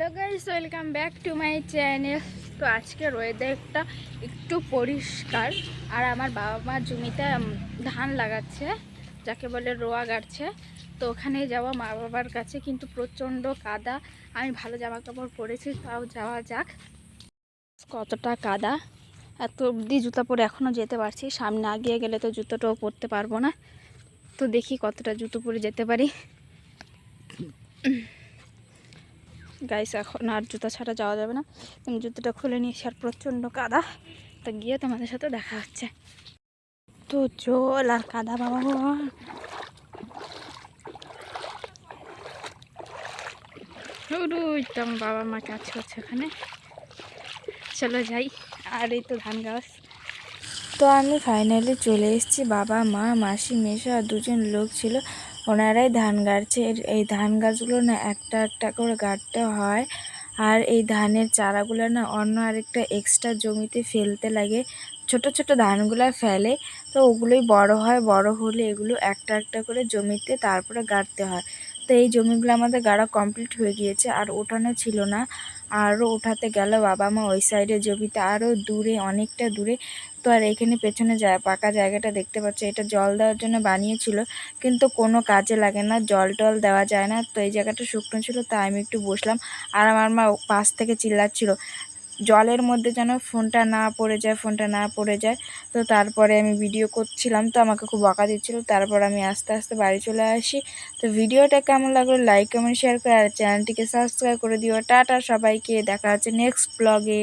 Hello guys, welcome back to my channel. তো আজকের ওয়েদারটা একটু পরিষ্কার। আর আমার বাবা মা জমিতে ধান লাগাচ্ছে, যাকে বলে রোয়া গাড়ছে। তো ওখানে যাওয়া মা বাবার কাছে, কিন্তু প্রচণ্ড কাদা। আমি ভালো জামা কাপড় পরেছি, তাও যাওয়া যাক। কতটা কাদা। এত অবধি জুতা পরে এখনও যেতে পারছি। সামনে আগিয়ে গেলে তো জুতোটাও পরতে পারব না। তো দেখি কতটা জুতো পরে যেতে পারি। গাইস এখন আর জুতা ছাড়া যাওয়া যাবে না। আমি জুতোটা খুলে নিয়েছি আর প্রচণ্ড কাদা। তো গিয়ে তোমাদের সাথে দেখা হচ্ছে। তো জল আর কাদা বাবা বাবা আমার বাবা মা কাজ করছে ওখানে। চলো যাই। আর এই তো ধান গাছ। তো আমি ফাইনালি চলে এসেছি বাবা মা মাসি মেশো আর দুজন লোক ছিল। ওনারাই ধান গাড়ছে এর- এই ধান গাছগুলো না একটা একটা করে গাড়তে হয়। আর এই ধানের চারাগুলো না অন্য আরেকটা এক্সট্রা জমিতে ফেলতে লাগে। ছোট ছোট ধানগুলো ফেলে, তো ওগুলোই বড় হয়। বড় হলে এগুলো একটা একটা করে জমিতে তারপরে গাড়তে হয়। তো এই জমিগুলো আমাদের গাড়া কমপ্লিট হয়ে গিয়েছে, আর ওঠানো ছিল না। আরও ওঠাতে গেল বাবা মা ওই সাইডে জমিতে আরও দূরে, অনেকটা দূরে। তো আর এখানে পেছনে যায় পাকা জায়গাটা দেখতে পাচ্ছ, এটা জল দেওয়ার জন্য বানিয়েছিল, কিন্তু কোনো কাজে লাগে না, জল টল দেওয়া যায় না। তো এই জায়গাটা শুকনো ছিল, তাই আমি একটু বসলাম। আর আমার মা পাশ থেকে চিল্লাচ্ছিল জলের মধ্যে যেন ফোনটা না পড়ে যায়, ফোনটা না পড়ে যায়। তো তারপরে আমি ভিডিও করছিলাম, তো আমাকে খুব বকা দিচ্ছিল। তারপর আমি আস্তে আস্তে বাড়ি চলে আসি। তো ভিডিওটা কেমন লাগল লাইক কমেন্ট শেয়ার করে আর চ্যানেলটিকে সাবস্ক্রাইব করে দিও। টাটা সবাইকে, দেখা হচ্ছে নেক্সট ব্লগে